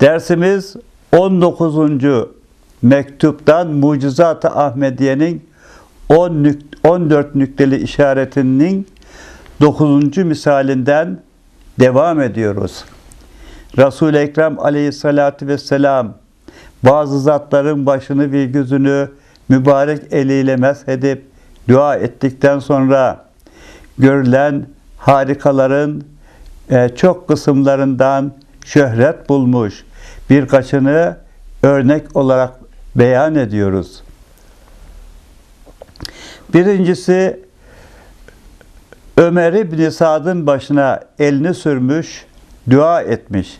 Dersimiz 19. mektuptan Mucizat-ı Ahmediye'nin 10 nük- 14 nükteli işaretinin 9. misalinden devam ediyoruz. Resul-i Ekrem aleyhissalatü vesselam bazı zatların başını ve gözünü mübarek eliyle meshedip dua ettikten sonra görülen harikaların e, çok kısımlarından şöhret bulmuş. Birkaçını örnek olarak beyan ediyoruz. Birincisi Ömer İbni Sad'ın başına elini sürmüş, dua etmiş.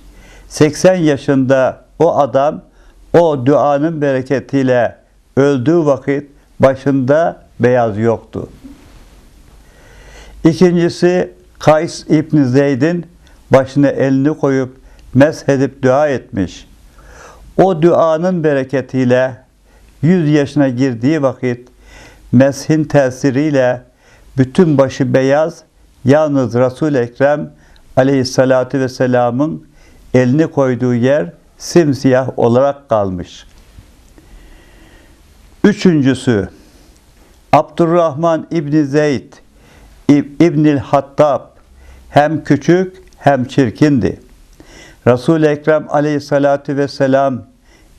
80 yaşında o adam o duanın bereketiyle öldüğü vakit başında beyaz yoktu. İkincisi Kays İbni Zeyd'in başına elini koyup meshedip dua etmiş. O duanın bereketiyle 100 yaşına girdiği vakit meshin tesiriyle bütün başı beyaz yalnız Resul-i Ekrem aleyhissalatü vesselamın elini koyduğu yer simsiyah olarak kalmış. Üçüncüsü Abdurrahman İbni Zeyd İb- İbnül Hattab hem küçük hem çirkindi. Resul-i Ekrem aleyhissalatü vesselam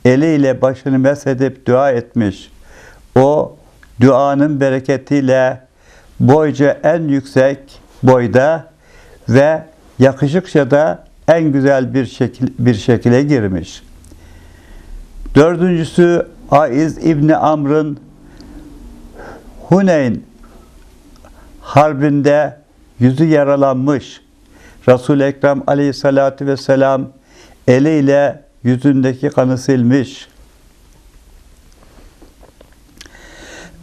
eliyle başını mesedip dua etmiş. O duanın bereketiyle boyca en yüksek boyda ve yakışıkça da en güzel bir şekil bir şekile girmiş. Dördüncüsü Aiz İbni Amr'ın Huneyn harbinde yüzü yaralanmış. Resul-i Ekrem aleyhissalatü vesselam eliyle yüzündeki kanı silmiş.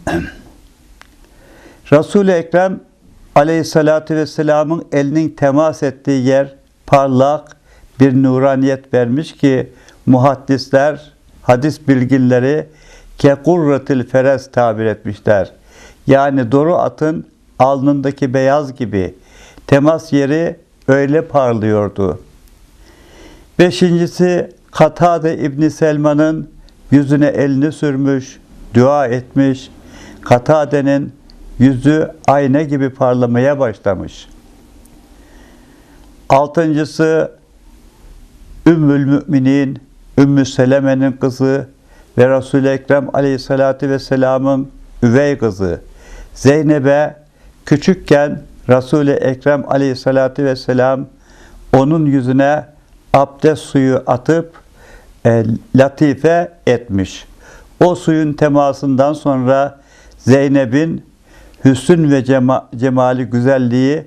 Resul-i Ekrem aleyhissalatü vesselamın elinin temas ettiği yer parlak bir nuraniyet vermiş ki muhaddisler, hadis bilginleri kekurratil feres tabir etmişler. Yani doğru atın alnındaki beyaz gibi temas yeri öyle parlıyordu. Beşincisi Katade İbni Selman'ın yüzüne elini sürmüş, dua etmiş. Katade'nin yüzü ayna gibi parlamaya başlamış. Altıncısı Ümmül Müminin Ümmü Seleme'nin kızı ve Resul-i Ekrem Aleyhisselatü Vesselam'ın üvey kızı Zeynep'e küçükken Resul-i Ekrem Aleyhisselatü Vesselam onun yüzüne abdest suyu atıp e, latife etmiş. O suyun temasından sonra Zeynep'in hüsn ve cema, cemali güzelliği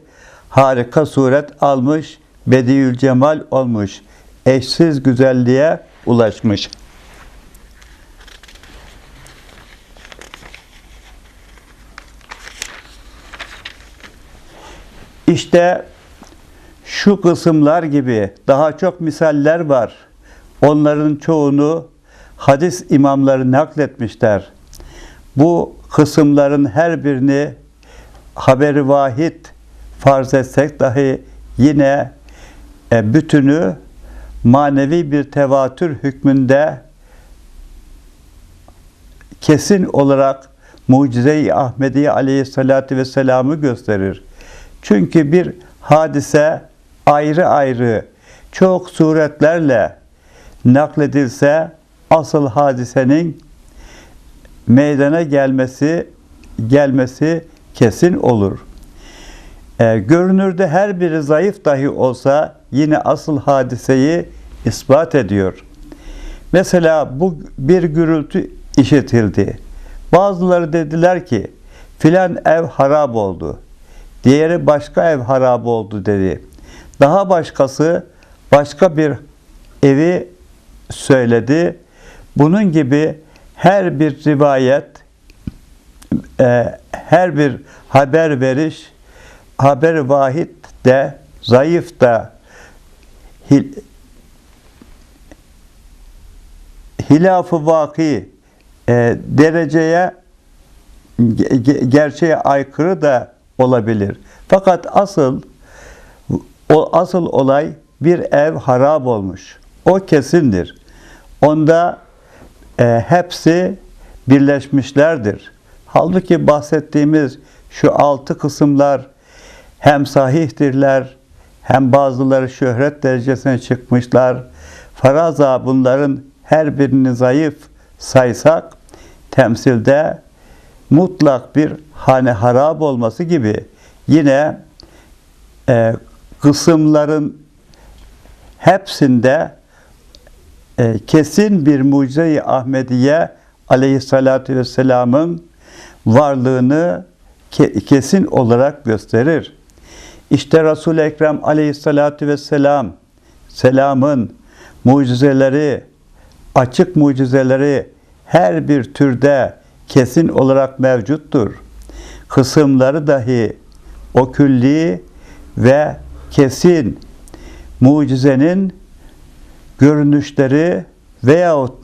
harika suret almış, bediül cemal olmuş, eşsiz güzelliğe ulaşmış. İşte şu kısımlar gibi daha çok misaller var. Onların çoğunu hadis imamları nakletmişler. Bu kısımların her birini haberi vahid farz etsek dahi yine e, bütünü manevi bir tevatür hükmünde kesin olarak Mucize-i Ahmediye aleyhissalatü vesselam'ı gösterir. Çünkü bir hadise ayrı ayrı çok suretlerle nakledilse asıl hadisenin meydana gelmesi gelmesi kesin olur. E, görünürde her biri zayıf dahi olsa yine asıl hadiseyi ispat ediyor. Mesela bu bir gürültü işitildi. Bazıları dediler ki filan ev harap oldu. Diğeri başka ev harap oldu dedi. Daha başkası başka bir evi söyledi. Bunun gibi her bir rivayet, e, her bir haber veriş, haber vahid de, zayıf da, hil, hilaf-ı vaki e, dereceye, ge- gerçeğe aykırı da olabilir. Fakat asıl o asıl olay bir ev harap olmuş. O kesindir. Onda e, hepsi birleşmişlerdir. Halbuki bahsettiğimiz şu altı kısımlar hem sahihtirler hem bazıları şöhret derecesine çıkmışlar. Faraza bunların her birini zayıf saysak temsilde mutlak bir hane harap olması gibi yine e, kısımların hepsinde e, kesin bir mucize-i Ahmediye aleyhissalatü vesselamın varlığını ke- kesin olarak gösterir. İşte Resul-i Ekrem aleyhissalatü vesselam selamın mucizeleri, açık mucizeleri her bir türde kesin olarak mevcuttur. Kısımları dahi o külli ve kesin mucizenin görünüşleri veyahut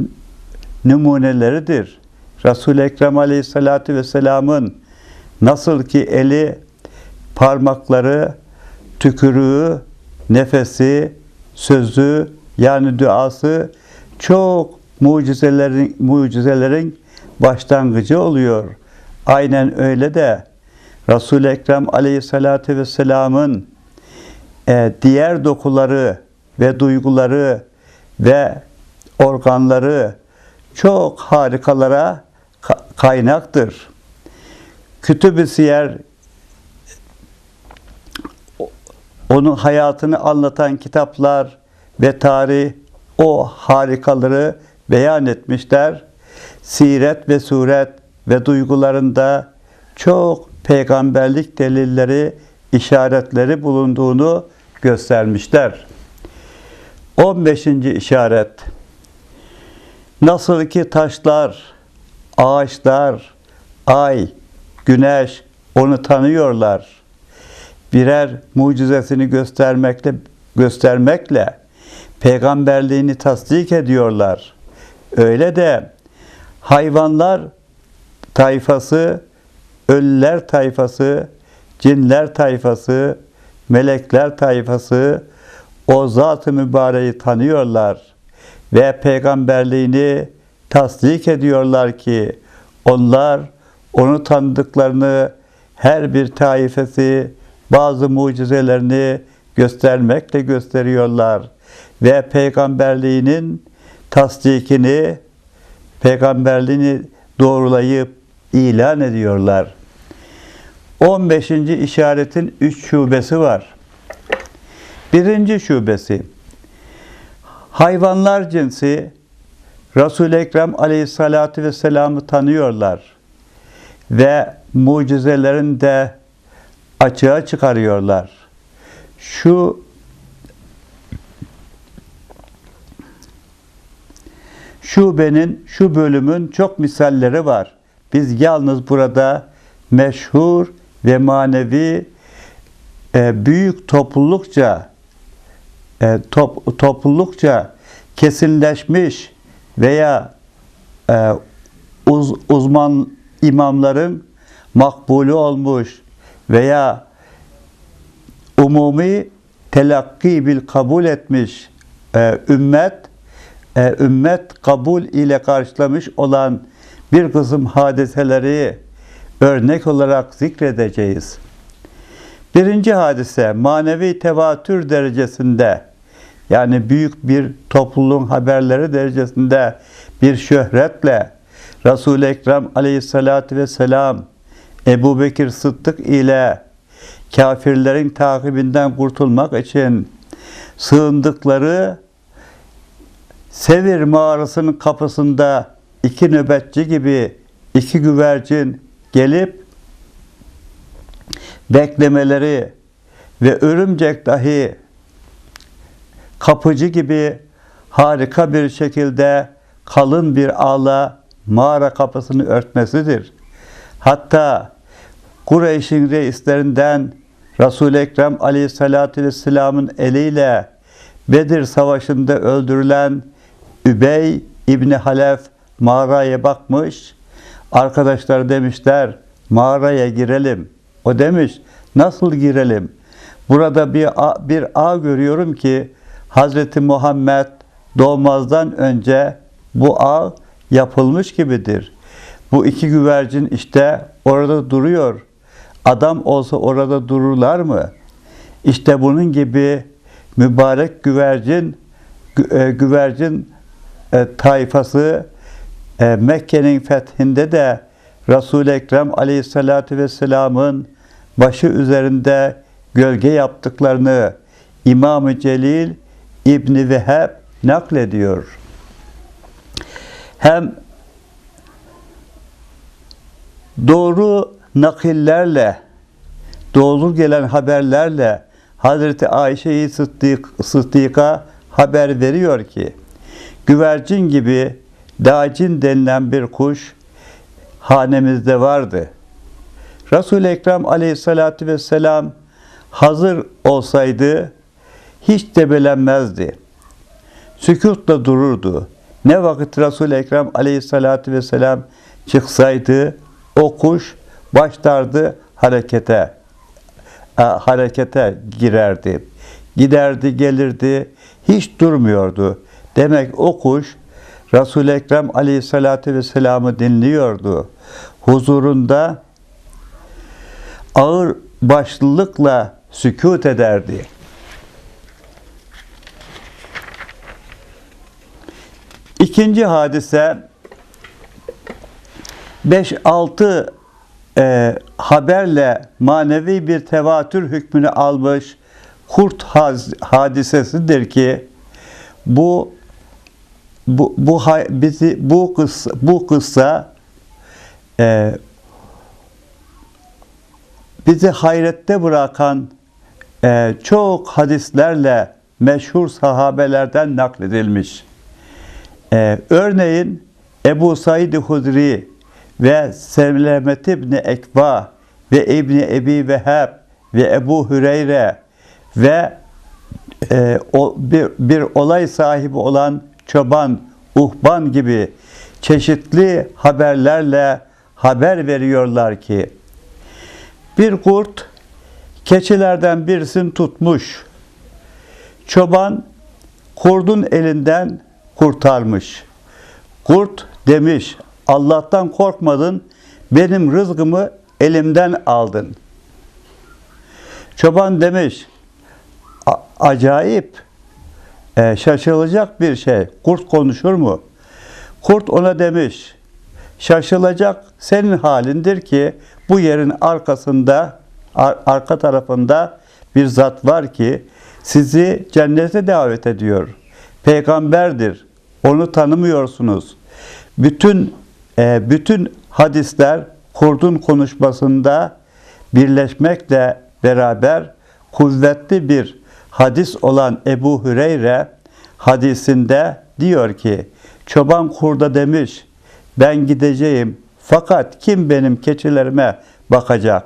numuneleridir. Resul-i Ekrem Aleyhisselatü Vesselam'ın nasıl ki eli, parmakları, tükürüğü, nefesi, sözü yani duası çok mucizelerin mucizelerin başlangıcı oluyor. Aynen öyle de Resul-i Ekrem Aleyhisselatü Vesselam'ın e, diğer dokuları ve duyguları ve organları çok harikalara ka- kaynaktır. Kütüb-i Siyer onun hayatını anlatan kitaplar ve tarih o harikaları beyan etmişler. Siret ve suret ve duygularında çok peygamberlik delilleri, işaretleri bulunduğunu göstermişler. 15. işaret Nasıl ki taşlar, ağaçlar, ay, güneş onu tanıyorlar. Birer mucizesini göstermekle göstermekle peygamberliğini tasdik ediyorlar. Öyle de hayvanlar tayfası, ölüler tayfası, cinler tayfası, melekler tayfası o zat-ı mübareği tanıyorlar ve peygamberliğini tasdik ediyorlar ki onlar onu tanıdıklarını her bir taifesi bazı mucizelerini göstermekle gösteriyorlar ve peygamberliğinin tasdikini peygamberliğini doğrulayıp ilan ediyorlar. 15. işaretin 3 şubesi var. Birinci şubesi hayvanlar cinsi Resul-i Ekrem aleyhissalatü vesselam'ı tanıyorlar ve mucizelerini de açığa çıkarıyorlar. Şu şubenin, şu bölümün çok misalleri var. Biz yalnız burada meşhur ve manevi e, büyük toplulukça e, top, toplulukça kesinleşmiş veya e, uz, uzman imamların makbulü olmuş veya umumi telakki bil kabul etmiş e, ümmet e, ümmet kabul ile karşılamış olan bir kısım hadiseleri örnek olarak zikredeceğiz. Birinci hadise manevi tevatür derecesinde yani büyük bir topluluğun haberleri derecesinde bir şöhretle Resul-i Ekrem aleyhissalatü vesselam Ebu Bekir Sıddık ile kafirlerin takibinden kurtulmak için sığındıkları Sevir mağarasının kapısında iki nöbetçi gibi iki güvercin gelip beklemeleri ve örümcek dahi kapıcı gibi harika bir şekilde kalın bir ağla mağara kapısını örtmesidir. Hatta Kureyş'in reislerinden Resul-i Ekrem aleyhissalatü vesselamın eliyle Bedir Savaşı'nda öldürülen Übey İbni Halef mağaraya bakmış. Arkadaşlar demişler mağaraya girelim. O demiş nasıl girelim? Burada bir ağ, bir ağ görüyorum ki Hazreti Muhammed doğmazdan önce bu ağ yapılmış gibidir. Bu iki güvercin işte orada duruyor. Adam olsa orada dururlar mı? İşte bunun gibi mübarek güvercin gü- e, güvercin e, tayfası e, Mekke'nin fethinde de Resul-i Ekrem Aleyhisselatü Vesselam'ın başı üzerinde gölge yaptıklarını İmam-ı Celil İbni Veheb naklediyor. Hem doğru nakillerle, doğru gelen haberlerle Hazreti Ayşe-i Sıddık, Sıddık'a haber veriyor ki, güvercin gibi dacin denilen bir kuş hanemizde vardı. Resul-i Ekrem aleyhissalatü vesselam hazır olsaydı hiç debelenmezdi. Sükutla dururdu. Ne vakit Resul-i Ekrem aleyhissalatü vesselam çıksaydı o kuş başlardı harekete. e, harekete girerdi. Giderdi gelirdi. Hiç durmuyordu. Demek o kuş Resul-i Ekrem aleyhissalatü vesselam'ı dinliyordu. Huzurunda ağır başlılıkla sükut ederdi. İkinci hadise 5-6 e, haberle manevi bir tevatür hükmünü almış kurt hadisesidir ki bu bu bu bizi bu kıssa bu kıssa e, bizi hayrette bırakan e, çok hadislerle meşhur sahabelerden nakledilmiş. E, örneğin Ebu Said Hudri ve Sevlemet İbni Ekva ve İbni Ebi Veheb ve Ebu Hüreyre ve e, o, bir, bir olay sahibi olan çoban, uhban gibi çeşitli haberlerle haber veriyorlar ki bir kurt keçilerden birisini tutmuş. Çoban kurdun elinden kurtarmış. Kurt demiş, Allah'tan korkmadın, benim rızkımı elimden aldın. Çoban demiş, "A- acayip, e, şaşılacak bir şey. Kurt konuşur mu? Kurt ona demiş, şaşılacak senin halindir ki bu yerin arkasında, ar- arka tarafında bir zat var ki sizi cennete davet ediyor. Peygamberdir. Onu tanımıyorsunuz. Bütün e, bütün hadisler kurdun konuşmasında birleşmekle beraber kuvvetli bir hadis olan Ebu Hüreyre hadisinde diyor ki çoban kurda demiş ben gideceğim fakat kim benim keçilerime bakacak?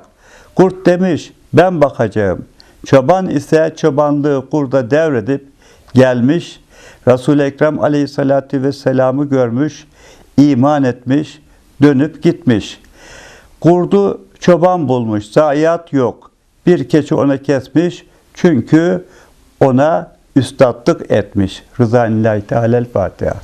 Kurt demiş ben bakacağım. Çoban ise çobanlığı kurda devredip gelmiş. Resul-i Ekrem aleyhissalatü vesselam'ı görmüş, iman etmiş, dönüp gitmiş. Kurdu çoban bulmuş, zayiat yok. Bir keçi ona kesmiş çünkü ona üstadlık etmiş. Rızanillahi Teala'l Fatiha.